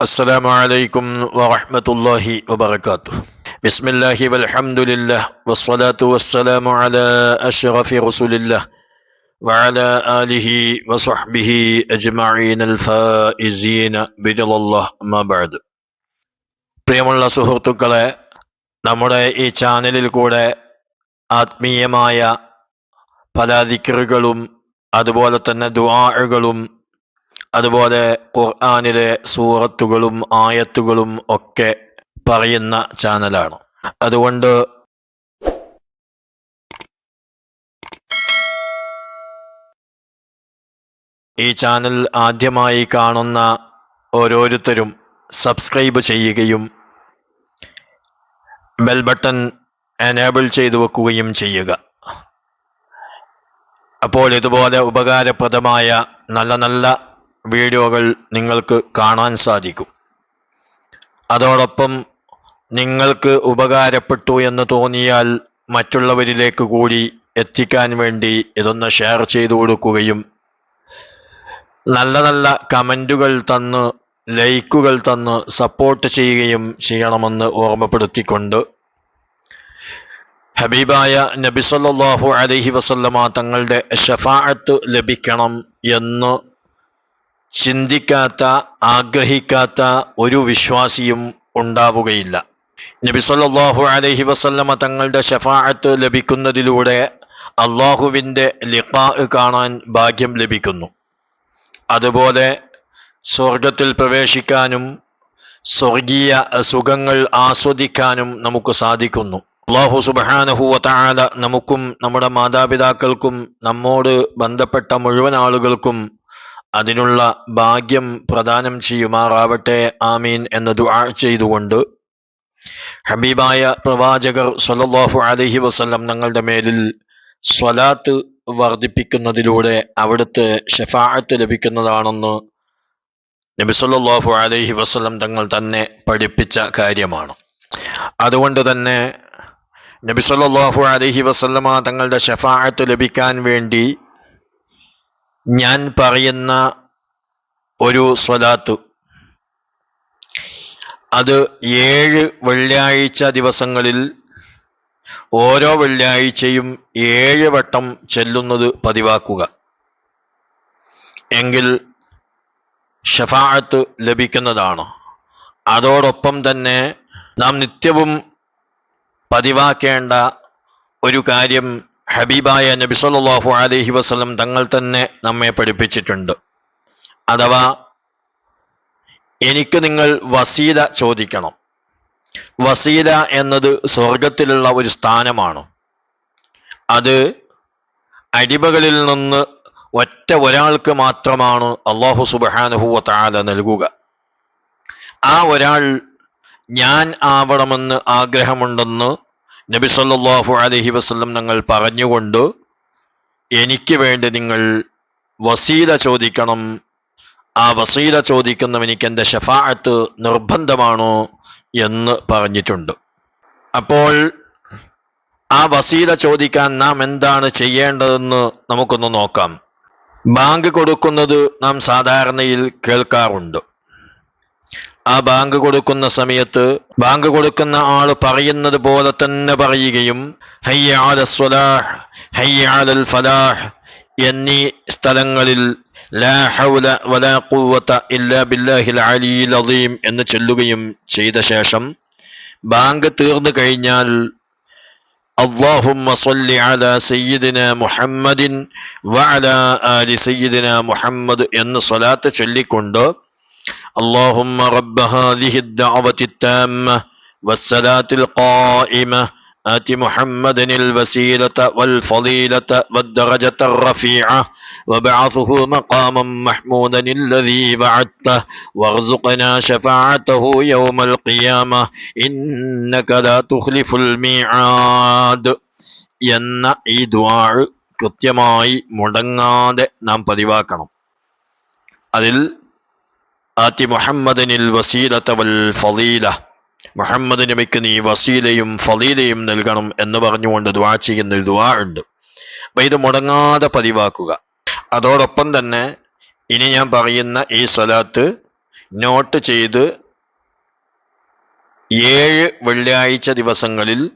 السلام عليكم ورحمة الله وبركاته بسم الله والحمد لله والصلاة والسلام على أشرف رسول الله وعلى آله وصحبه أجمعين الفائزين برضا الله ما بعد പ്രിയമുള്ള സുഹൃത്തുക്കളെ നമ്മുടെ ഈ ചാനലിൽ കൂടെ ആത്മീയമായ പല ദിക്കറുകളും അതുപോലെ തന്നെ ദുആകളും അതുപോലെ ഖുർആാനിലെ സൂറത്തുകളും ആയത്തുകളും ഒക്കെ പറയുന്ന ചാനലാണ്. അതുകൊണ്ട് ഈ ചാനൽ ആദ്യമായി കാണുന്ന ഓരോരുത്തരും സബ്സ്ക്രൈബ് ചെയ്യുകയും ബെൽ ബട്ടൺ എനേബിൾ ചെയ്തു വെക്കുകയും ചെയ്യുക. അപ്പോൾ ഇതുപോലെ ഉപകാരപ്രദമായ നല്ല നല്ല വീഡിയോകൾ നിങ്ങൾക്ക് കാണാൻ സാധിക്കും. അതോടൊപ്പം നിങ്ങൾക്ക് ഉപകാരപ്പെട്ടു എന്ന് തോന്നിയാൽ മറ്റുള്ളവരിലേക്ക് കൂടി എത്തിക്കാൻ വേണ്ടി ഇതൊന്ന് ഷെയർ ചെയ്തു കൊടുക്കുകയും നല്ല നല്ല കമന്റുകൾ തന്ന് ലൈക്കുകൾ തന്ന് സപ്പോർട്ട് ചെയ്യുകയും ചെയ്യണമെന്ന് ഓർമ്മപ്പെടുത്തിക്കൊണ്ട് ഹബീബായ നബി അലഹി അലൈഹി വസല്ലമ തങ്ങളുടെ ഷഫാഅത്ത് ലഭിക്കണം എന്ന് ചിന്തിക്കാത്ത ആഗ്രഹിക്കാത്ത ഒരു വിശ്വാസിയും ഉണ്ടാവുകയില്ല. നബി സല്ലാഹു അലൈഹി വസല്ലമ തങ്ങളുടെ ഷഫാഅത്ത് ലഭിക്കുന്നതിലൂടെ അള്ളാഹുവിന്റെ ലിഖാ കാണാൻ ഭാഗ്യം ലഭിക്കുന്നു. അതുപോലെ സ്വർഗത്തിൽ പ്രവേശിക്കാനും സ്വർഗീയ സുഖങ്ങൾ ആസ്വദിക്കാനും നമുക്ക് സാധിക്കുന്നു. അള്ളാഹു സുബാനഹുവ താല നമുക്കും നമ്മുടെ മാതാപിതാക്കൾക്കും നമ്മോട് ബന്ധപ്പെട്ട മുഴുവൻ ആളുകൾക്കും അതിനുള്ള ഭാഗ്യം പ്രദാനം ചെയ്യുമാറാവട്ടെ ആമീൻ എന്ന് ദുആ ചെയ്തുകൊണ്ട് ഹബീബായ പ്രവാചകർ സൊല്ലാഹു അലഹി വസ്ലം ഞങ്ങളുടെ മേലിൽ സ്വലാത്ത് വർദ്ധിപ്പിക്കുന്നതിലൂടെ അവിടുത്തെ ഷഫാഅത്ത് ലഭിക്കുന്നതാണെന്ന് നബി അലഹി വസല്ലം തങ്ങൾ തന്നെ പഠിപ്പിച്ച കാര്യമാണ്. അതുകൊണ്ട് തന്നെ നബി അലഹി വസല്ലമ തങ്ങളുടെ ഷഫാഅത്ത് ലഭിക്കാൻ വേണ്ടി ഞാൻ പറയുന്ന ഒരു സ്വലാത്ത്. അത് ഏഴ് വെള്ളിയാഴ്ച ദിവസങ്ങളിൽ ഓരോ വെള്ളിയാഴ്ചയും ഏഴ് വട്ടം ചെല്ലുന്നത് പതിവാക്കുക. എങ്കിൽ ഷഫാഅത്ത് ലഭിക്കുന്നതാണ്. അതോടൊപ്പം തന്നെ നാം നിത്യവും പതിവാക്കേണ്ട ഒരു കാര്യം ഹബീബായ നബി സല്ലല്ലാഹു അലൈഹി വസല്ലം തങ്ങൾ തന്നെ നമ്മെ പഠിപ്പിച്ചിട്ടുണ്ട്. അഥവാ എനിക്ക് നിങ്ങൾ വസീല ചോദിക്കണം. വസീല എന്നത് സ്വർഗത്തിലുള്ള ഒരു സ്ഥാനമാണ്. അത് അടിമകളിൽ നിന്ന് ഒറ്റ ഒരാൾക്ക് മാത്രമാണ് അള്ളാഹു സുബാനുഹുവ താല നൽകുക. ആ ഒരാൾ ഞാൻ ആവണമെന്ന് ആഗ്രഹമുണ്ടെന്ന് നബി സല്ലാഹു അലഹി വസ്ലം ഞങ്ങൾ പറഞ്ഞുകൊണ്ട് എനിക്ക് വേണ്ടി നിങ്ങൾ വസീല ചോദിക്കണം. ആ വസീല ചോദിക്കുന്നവനിക്ക് എന്റെ ഷഫാഅത്ത് നിർബന്ധമാണോ എന്ന് പറഞ്ഞിട്ടുണ്ട്. അപ്പോൾ ആ വസീല ചോദിക്കാൻ നാം എന്താണ് ചെയ്യേണ്ടതെന്ന് നമുക്കൊന്ന് നോക്കാം. ബാങ്ക് കൊടുക്കുന്നത് നാം സാധാരണയിൽ കേൾക്കാറുണ്ട്. ആ ബാങ്ക് കൊടുക്കുന്ന സമയത്ത് ബാങ്ക് കൊടുക്കുന്ന ആൾ പറയുന്നത് പോലെ തന്നെ പറയുകയും ഹയ്യ ആല സ്വലാഹ് ഹയ്യ ആലൽ ഫലാഹ് എന്നീ സ്ഥലങ്ങളിൽ ലാ ഹൗല വലാ ഖുവത ഇല്ലാ ബില്ലാഹിൽ അലിയിൽ അദീം എന്ന് ചൊല്ലുകയും ചെയ്ത ശേഷം ബാങ്ക് തീർന്നു കഴിഞ്ഞാൽ اللهم صل على سيدنا محمد وعلى آل سيدنا محمد എന്ന് സ്വലാത്ത് ചൊല്ലിക്കൊണ്ട് اللهم رب هذه الدعوة التامة والصلاة القائمة آت محمد الوسيلة والفضيلة والدرجة الرفيعة وبعثه مقاما محمودا الذي بعدته وارزقنا شفاعته يوم القيامة إنك لا تخلف الميعاد എന്ന ഈ ദുആ കൃത്യമായി മുടങ്ങാതെ നാം പതിവാക്കണം അതിൽ ആത്തി മുഹമ്മദിനിൽ വസീലത്തവൽ വൽ ഫളീല. മുഹമ്മദ് നബിക്ക് നീ വസീലയും ഫലീലയും നൽകണം എന്ന് പറഞ്ഞുകൊണ്ട് ദുആ ചെയ്യുന്ന ഒരു ദുആ ഉണ്ട്. അപ്പൊ ഇത് മുടങ്ങാതെ പതിവാക്കുക. അതോടൊപ്പം തന്നെ ഇനി ഞാൻ പറയുന്ന ഈ സ്വലാത്ത് നോട്ട് ചെയ്ത് ഏഴ് വെള്ളിയാഴ്ച ദിവസങ്ങളിൽ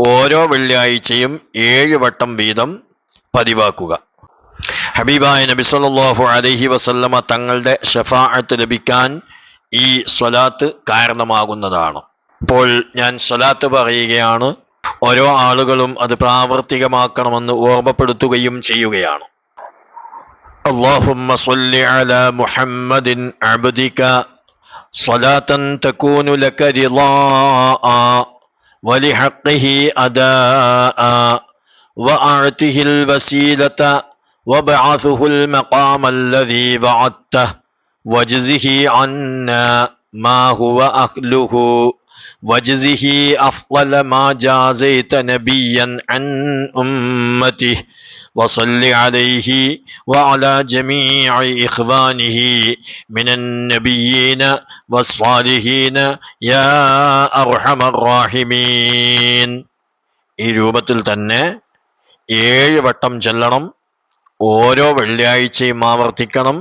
ഓരോ വെള്ളിയാഴ്ചയും ഏഴ് വട്ടം വീതം പതിവാക്കുക. ഹബീബായ നബി സല്ലല്ലാഹു അലൈഹി വസല്ലമ തങ്ങളുടെ ഷഫാഅത്ത് ലഭിക്കാൻ ഈ സ്വലാത്ത് കാരണമാകുന്നതാണ് അപ്പോൾ ഞാൻ സ്വലാത്ത് പറയുകയാണ് ഓരോ ആളുകളും അത് പ്രാവർത്തികമാക്കണമെന്ന് ഓർമ്മപ്പെടുത്തുകയും ചെയ്യുകയാണ് اللهم صل على محمد عبدك صلاة تكون لك رضاء ولحقه أداء وأعته الوسيلة وابعثه المقام الذي بعدته واجزه عنا ما هو أهله واجزه أفضل ما جازيت نبيا عن أمته وصل عليه وعلى جميع إخوانه من النبيين والصالحين يا أرحم الراحمين ഈ രൂപത്തിൽ തന്നെ ഏഴ് വട്ടം ചെല്ലണം ഓരോ വെള്ളിയാഴ്ചയും ആവർത്തിക്കണം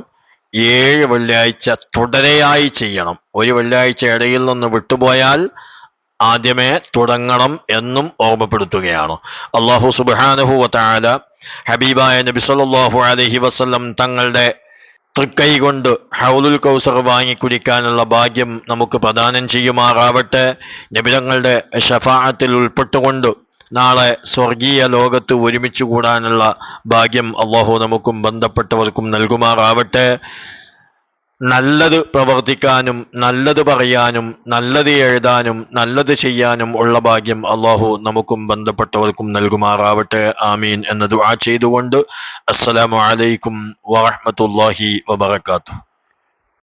ഏഴ് വെള്ളിയാഴ്ച തുടരെയായി ചെയ്യണം. ഒരു വെള്ളിയാഴ്ച ഇടയിൽ നിന്ന് വിട്ടുപോയാൽ ആദ്യമേ തുടങ്ങണം എന്നും ഓർമ്മപ്പെടുത്തുകയാണ്. അള്ളാഹു സുബാനഹു വത്താല ഹബീബായ നബി സല്ലാഹു അലഹി വസല്ലം തങ്ങളുടെ തൃക്കൈ കൊണ്ട് ഹൗലുൽ കൗസർ വാങ്ങി കുടിക്കാനുള്ള ഭാഗ്യം നമുക്ക് പ്രദാനം ചെയ്യുമാറാവട്ടെ. നബിതങ്ങളുടെ ഷഫാഅത്തിൽ ഉൾപ്പെട്ടുകൊണ്ട് നാളെ സ്വർഗീയ ലോകത്ത് ഒരുമിച്ച് കൂടാനുള്ള ഭാഗ്യം അള്ളാഹു നമുക്കും ബന്ധപ്പെട്ടവർക്കും നൽകുമാറാവട്ടെ. നല്ലത് പ്രവർത്തിക്കാനും നല്ലത് പറയാനും നല്ലത് എഴുതാനും നല്ലത് ചെയ്യാനും ഉള്ള ഭാഗ്യം അള്ളാഹു നമുക്കും ബന്ധപ്പെട്ടവർക്കും നൽകുമാറാവട്ടെ. ആമീൻ എന്നത് ആ ചെയ്തുകൊണ്ട് അസ്സലാമു വാഹമത്തല്ലാഹി വബറകാതുഹു.